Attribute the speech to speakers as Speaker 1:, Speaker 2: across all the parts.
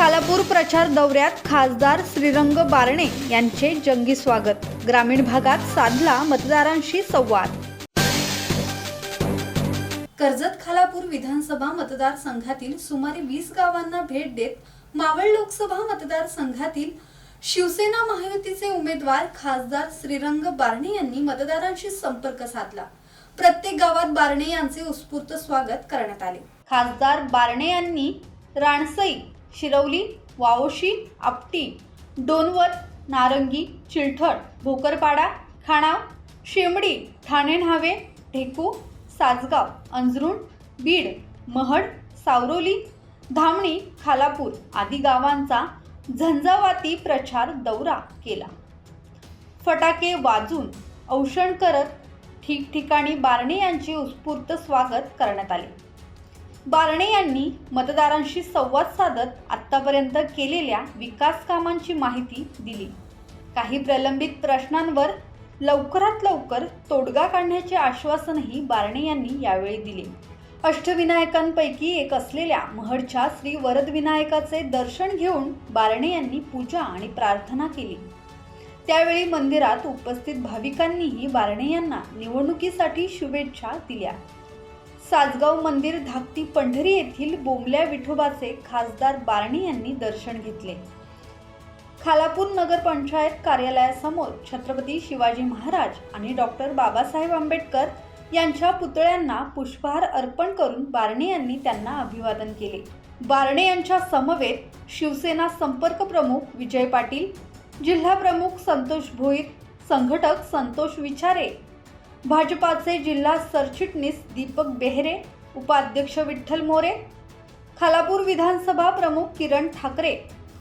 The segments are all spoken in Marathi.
Speaker 1: प्रचार दौऱ्यात खासदार श्रीरंग बारणे यांचे जंगी स्वागत. ग्रामीण भागात साधला मतदारांशी संवाद. कर्जत खालापूर विधानसभा मतदारसंघातील सुमारे वीस गावांना भेट देत मावळ लोकसभा मतदारसंघातील शिवसेना महायुतीचे उमेदवार खासदार श्रीरंग बारणे यांनी मतदारांशी संपर्क साधला. प्रत्येक गावात बारणे यांचे उत्स्फूर्त स्वागत करण्यात आले. खासदार बारणे यांनी राणसई शिरवली वाओशी आपटी डोनवत नारंगी चिलठड भोकरपाडा खाणाव शेमडी ठाणे न्हावे ढेकू सासगाव अंजरुण बीड महड सावरोली धामणी खालापूर आदी गावांचा झंझावाती प्रचार दौरा केला. फटाके वाजून औषण करत ठिकठिकाणी बारणे यांचे उत्स्फूर्त स्वागत करण्यात आले. बारणे यांनी मतदारांशी संवाद साधत आतापर्यंत केलेल्या विकास कामांची माहिती दिली. काही प्रलंबित प्रश्नांवर लवकरात लवकर तोडगा काढण्याचे आश्वासनही बारणे यांनी यावेळी दिले. अष्टविनायकांपैकी एक असलेल्या महडच्या श्री वरदविनायकाचे दर्शन घेऊन बारणे यांनी पूजा आणि प्रार्थना केली. त्यावेळी मंदिरात उपस्थित भाविकांनीही बारणे यांना निवडणुकीसाठी शुभेच्छा दिल्या. सासगाव मंदिर धाकटी पंढरी येथील बोंबल्या विठोबाचे खासदार बारणी यांनी दर्शन घेतले. खालापूर नगरपंचायत कार्यालयासमोर छत्रपती शिवाजी महाराज आणि डॉक्टर बाबासाहेब आंबेडकर यांच्या पुतळ्यांना पुष्पहार अर्पण करून बारणे यांनी त्यांना अभिवादन केले. बारणे यांच्या समवेत शिवसेना संपर्क प्रमुख विजय पाटील जिल्हा प्रमुख संतोष भोईर संघटक संतोष विचारे भाजपाचे जिल्हा सरचिटणीस दीपक बेहरे उपाध्यक्ष विठ्ठल मोरे खालापूर विधानसभा प्रमुख किरण ठाकरे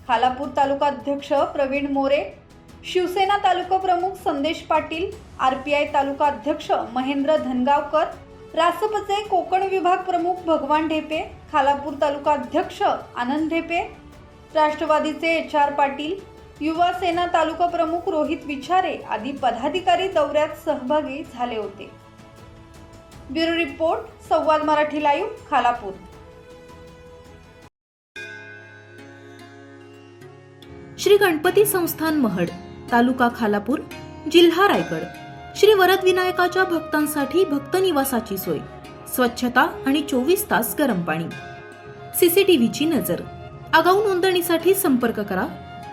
Speaker 1: खालापूर तालुकाध्यक्ष प्रवीण मोरे शिवसेना तालुका प्रमुख Sandesh Patil R P I taluka अध्यक्ष महेंद्र धनगावकर रासपचे कोकण विभाग प्रमुख भगवान ढेपे खालापूर तालुका अध्यक्ष आनंद ढेपे राष्ट्रवादीचे एच आर पाटील युवा सेना तालुका प्रमुख रोहित विचारे आदी पदाधिकारी दौऱ्यात सहभागी झाले होते. Bureau report Samvad Marathi live Khalapur.
Speaker 2: Shri Ganpati संस्थान महड तालुका खालापूर जिल्हा रायगड. श्री वरद विनायकाच्या भक्तांसाठी भक्त निवासाची सोय स्वच्छता आणि चोवीस तास गरम पाणी. सीसीटीव्हीची नजर. आगाऊ नोंदणीसाठी संपर्क करा